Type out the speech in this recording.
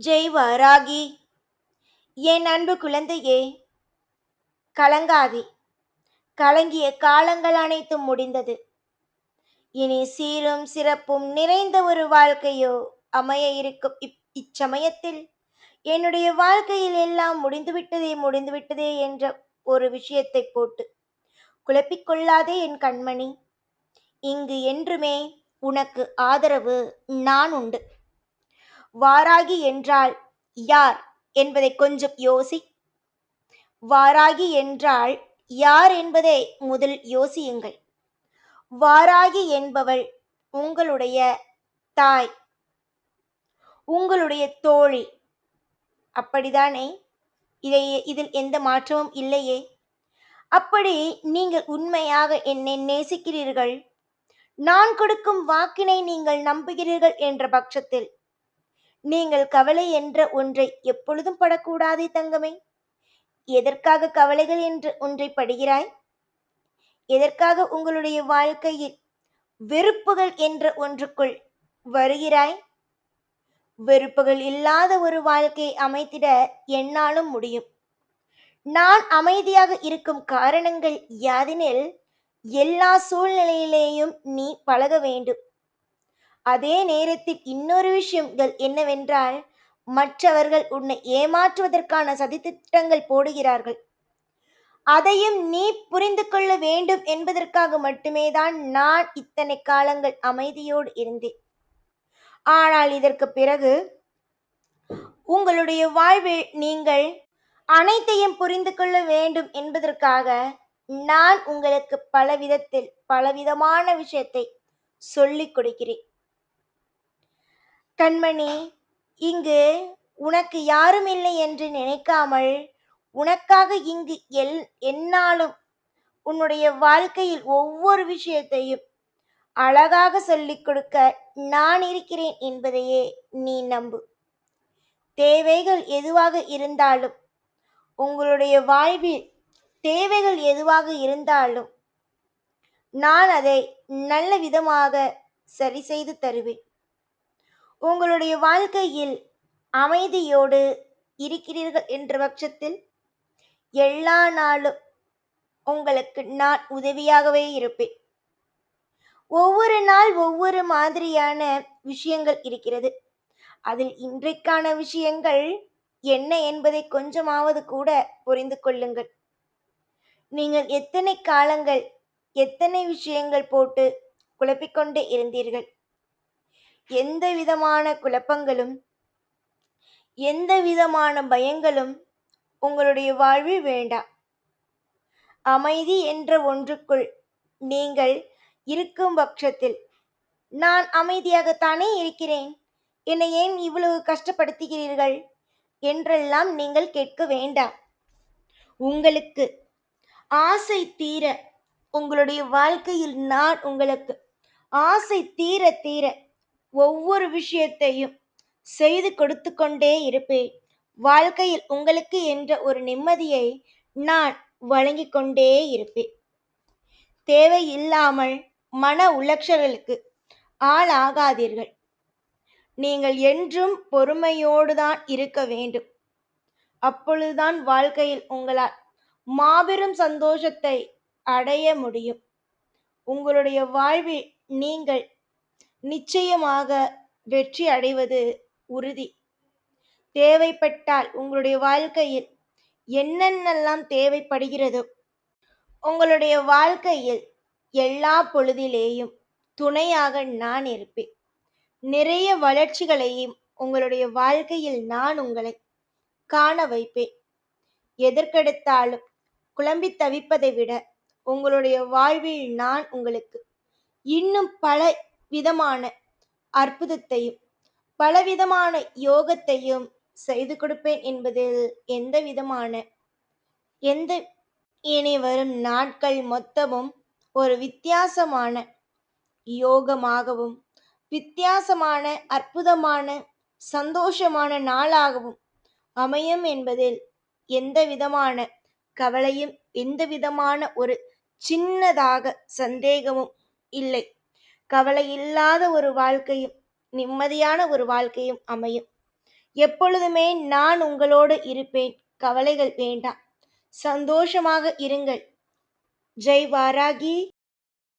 ஜெய் வராகி என் அன்பு குழந்தையே கலங்காதே. கலங்கிய காலங்கள் அனைத்தும் முடிந்தது. இனி சீரும் சிறப்பும் நிறைந்த ஒரு வாழ்க்கையோ அமைய இருக்கும். இப் இச்சமயத்தில் என்னுடைய வாழ்க்கையில் எல்லாம் முடிந்துவிட்டதே முடிந்துவிட்டதே என்ற ஒரு விஷயத்தை போட்டு குழப்பிக்கொள்ளாதே என் கண்மணி. இங்கு என்றுமே உனக்கு ஆதரவு நான் உண்டு. வாராகி என்றால் யார் என்பதை கொஞ்சம் யோசி. வாராகி என்றால் யார் என்பதை முதல் யோசியுங்கள். வாராகி என்பவள் உங்களுடைய தாய் உங்களுடைய தோழி. அப்படிதானே? இதை இதில் எந்த மாற்றமும் இல்லையே. அப்படி நீங்கள் உண்மையாக என்னை நேசிக்கிறீர்கள். நான் கொடுக்கும் வாக்கினை நீங்கள் நம்புகிறீர்கள் என்ற பட்சத்தில் நீங்கள் கவலை என்ற ஒன்றை எப்பொழுதும் படக்கூடாதே தங்கமே. எதற்காக கவலைகள் என்று ஒன்றை படுகிறாய்? எதற்காக உங்களுடைய வாழ்க்கையில் வெறுப்புகள் என்ற ஒன்றுக்குள் வருகிறாய்? வெறுப்புகள் இல்லாத ஒரு வாழ்க்கையை அமைத்திட என்னாலும் முடியும். நான் அமைதியாக இருக்கும் காரணங்கள் யாதெனில் எல்லா சூழ்நிலையிலேயும் நீ பழக வேண்டும். அதே நேரத்தில் இன்னொரு விஷயங்கள் என்னவென்றால் மற்றவர்கள் உன்னை ஏமாற்றுவதற்கான சதித்திட்டங்கள் போடுகிறார்கள். அதையும் நீ புரிந்து கொள்ள வேண்டும் என்பதற்காக மட்டுமே தான் நான் இத்தனை காலங்கள் அமைதியோடு இருந்தேன். ஆனால் இதற்கு பிறகு உங்களுடைய வாழ்வில் நீங்கள் அனைத்தையும் புரிந்து கொள்ள வேண்டும் என்பதற்காக நான் உங்களுக்கு பல விதத்தில் பலவிதமான விஷயத்தை சொல்லிக் கொடுக்கிறேன். கண்மணி இங்கு உனக்கு யாரும் இல்லை என்று நினைக்காமல் உனக்காக இங்கு எல் என்னாலும் உன்னுடைய வாழ்க்கையில் ஒவ்வொரு விஷயத்தையும் அழகாக சொல்லிக் கொடுக்க நான் இருக்கிறேன் என்பதையே நீ நம்பு. தேவைகள் எதுவாக இருந்தாலும் உங்களுடைய வாழ்வில் தேவைகள் எதுவாக இருந்தாலும் நான் அதை நல்ல விதமாக சரி செய்து தருவேன். உங்களுடைய வாழ்க்கையில் அமைதியோடு இருக்கிறீர்கள் என்ற பட்சத்தில் எல்லா நாளும் உங்களுக்கு நான் உதவியாகவே இருப்பேன். ஒவ்வொரு நாள் ஒவ்வொரு மாதிரியான விஷயங்கள் இருக்கிறது. அதில் இன்றைக்கான விஷயங்கள் என்ன என்பதை கொஞ்சமாவது கூட புரிந்து கொள்ளுங்கள். நீங்கள் எத்தனை காலங்கள் எத்தனை விஷயங்கள் போட்டு குழப்பிக்கொண்டே இருந்தீர்கள்? எந்த விதமான குழப்பங்களும் எந்த விதமான பயங்களும் உங்களுடைய வாழ்வில் வேண்டாம். அமைதி என்ற ஒன்றுக்குள் நீங்கள் இருக்கும் பட்சத்தில் நான் அமைதியாகத்தானே இருக்கிறேன்? என்னை ஏன் இவ்வளவு கஷ்டப்படுத்துகிறீர்கள்? என்றெல்லாம் நீங்கள் கேட்க வேண்டாம். உங்களுக்கு ஆசை தீர உங்களுடைய வாழ்க்கையில் நான் உங்களுக்கு ஆசை தீர தீர ஒவ்வொரு விஷயத்தையும் செய்து கொடுத்து கொண்டே இருப்பேன். வாழ்க்கையில் உங்களுக்கு என்ற ஒரு நிம்மதியை நான் வழங்கிக் கொண்டே இருப்பேன். தேவையில்லாமல் மன உளைச்சல்களுக்கு ஆளாகாதீர்கள். நீங்கள் என்றும் பொறுமையோடு தான் இருக்க வேண்டும். அப்பொழுதுதான் வாழ்க்கையில் உங்களால் மாபெரும் சந்தோஷத்தை அடைய முடியும். உங்களுடைய வாழ்வில் நீங்கள் நிச்சயமாக வெற்றி அடைவது உறுதி. தேவைப்பட்டால் உங்களுடைய வாழ்க்கையில் என்னென்னலாம் தேவைப்படுகிறதோ உங்களுடைய வாழ்க்கையில் எல்லா பொழுதிலேயும் துணையாக நான் இருப்பேன். நிறைய வளர்ச்சிகளையும் உங்களுடைய வாழ்க்கையில் நான் உங்களை காண வைப்பேன். எதற்கெடுத்தாலும் குழம்பி தவிப்பதை விட உங்களுடைய வாழ்வில் நான் உங்களுக்கு இன்னும் பல விதமான அற்புதத்தையும் பலவிதமான யோகத்தையும் செய்து கொடுப்பேன் என்பதில் எந்த விதமான எந்த இனி வரும் நாட்கள் மொத்தமும் ஒரு வித்தியாசமான யோகமாகவும் வித்தியாசமான அற்புதமான சந்தோஷமான நாளாகவும் அமையும் என்பதில் எந்த விதமான கவலையும் எந்த விதமான ஒரு சின்னதாக சந்தேகமும் இல்லை. கவலை இல்லாத ஒரு வாழ்க்கையும் நிம்மதியான ஒரு வாழ்க்கையும் அமையும். எப்பொழுதுமே நான் உங்களோடு இருப்பேன். கவலைகள் வேண்டாம். சந்தோஷமாக இருங்கள். ஜெய் வாராகி.